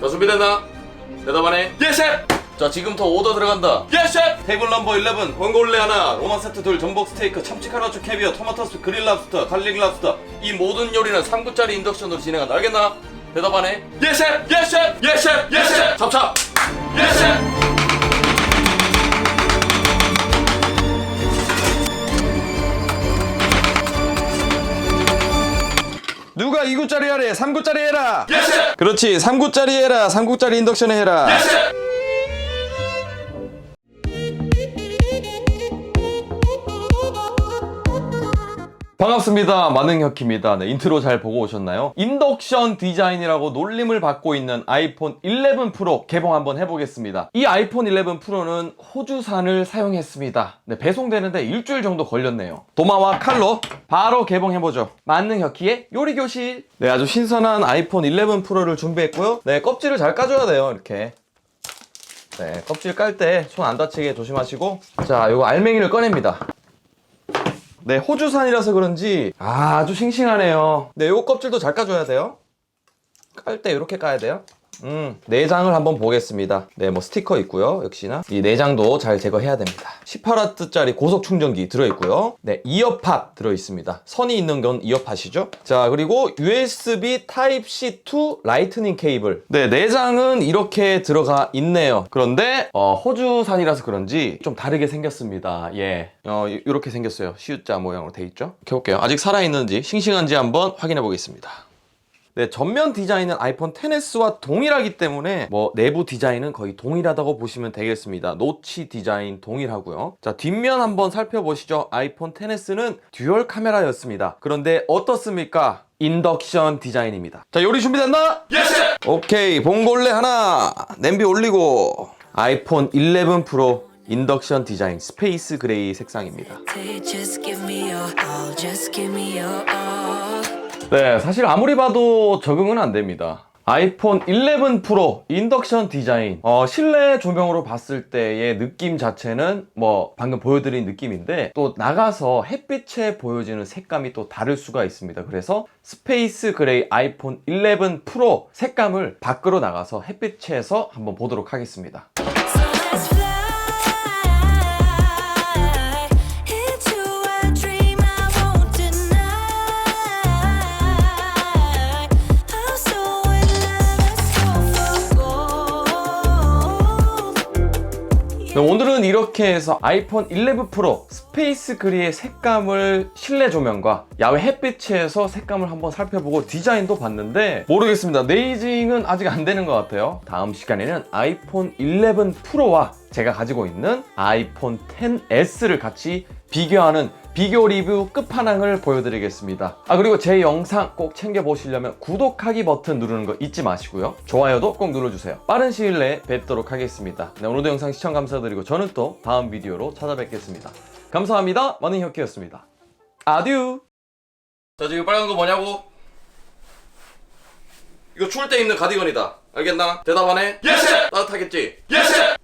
자 준비됐나? 대답하네. 예 셰프 자 지금부터 오더 들어간다. 예 셰프 테이블 넘버 11 원골레 하나 오마 세트 둘 전복 스테이크 참치 카라추 캐비어 토마토 스 그릴 랍스터 갈릭 랍스터. 이 모든 요리는 3구짜리 인덕션으로 진행한다. 알겠나? 대답하네. 예 셰프 예 셰프 예 셰프 예 셰프 잡차! 예셰 프 누가 2구짜리 하래? 3구짜리 해라. 그렇지. 3구짜리 해라. 3구짜리 인덕션에 해라. 반갑습니다. 만능혁입니다. 네, 인트로 잘 보고 오셨나요? 인덕션 디자인이라고 놀림을 받고 있는 아이폰 11 프로 개봉 한번 해보겠습니다. 이 아이폰 11 프로는 호주산을 사용했습니다. 네, 배송되는데 일주일 정도 걸렸네요. 도마와 칼로 바로 개봉해보죠. 만능혁기의 요리교실. 네, 아주 신선한 아이폰 11 프로를 준비했고요. 네, 껍질을 잘 까줘야 돼요. 이렇게. 네, 껍질 깔 때 손 안 다치게 조심하시고. 자, 요거 알맹이를 꺼냅니다. 네, 호주산이라서 그런지 아주 싱싱하네요. 네, 요 껍질도 잘 까줘야 돼요. 깔 때 이렇게 까야 돼요. 음, 내장을 한번 보겠습니다. 네, 뭐 스티커 있고요. 역시나 이 내장도 잘 제거해야 됩니다. 18W짜리 고속 충전기 들어 있고요. 네, 이어팟 들어 있습니다. 선이 있는 건 이어팟이죠. 자, 그리고 USB Type-C to 라이트닝 케이블. 네, 내장은 이렇게 들어가 있네요. 그런데 어, 호주산이라서 그런지 좀 다르게 생겼습니다. 예, 어, 이렇게 생겼어요. C자 모양으로 돼 있죠. 이렇게 볼게요. 아직 살아 있는지 싱싱한지 한번 확인해 보겠습니다. 네, 전면 디자인은 아이폰 XS와 동일하기 때문에 뭐 내부 디자인은 거의 동일하다고 보시면 되겠습니다. 노치 디자인 동일하고요. 자, 뒷면 한번 살펴보시죠. 아이폰 XS는 듀얼 카메라였습니다. 그런데 어떻습니까? 인덕션 디자인입니다. 자, 요리 준비됐나? 예 셰프 오케이, 봉골레 하나, 냄비 올리고 아이폰 11 프로 인덕션 디자인 스페이스 그레이 색상입니다. 네, 사실 아무리 봐도 적응은 안 됩니다. 아이폰 11 프로 인덕션 디자인. 어, 실내 조명으로 봤을 때의 느낌 자체는 뭐 방금 보여드린 느낌인데 또 나가서 햇빛에 보여지는 색감이 또 다를 수가 있습니다. 그래서 스페이스 그레이 아이폰 11 프로 색감을 밖으로 나가서 햇빛에서 한번 보도록 하겠습니다 오늘은 이렇게 해서 아이폰 11 프로 스페이스 그리의 색감을 실내 조명과 야외 햇빛에서 색감을 한번 살펴보고 디자인도 봤는데 모르겠습니다. 네이징은 아직 안 되는 것 같아요. 다음 시간에는 아이폰 11 프로와 제가 가지고 있는 아이폰 10S를 같이 비교하는 비교 리뷰 끝판왕을 보여드리겠습니다. 아 그리고 제 영상 꼭 챙겨보시려면 구독하기 버튼 누르는 거 잊지 마시고요. 좋아요도 꼭 눌러주세요. 빠른 시일 내에 뵙도록 하겠습니다. 네, 오늘도 영상 시청 감사드리고 저는 또 다음 비디오로 찾아뵙겠습니다. 감사합니다. 만능혁기였습니다. 아듀! 자 지금 빨간 거 뭐냐고? 이거 추울 때 입는 가디건이다 알겠나? 대답하네 예 셰프 따뜻하겠지? 예 셰프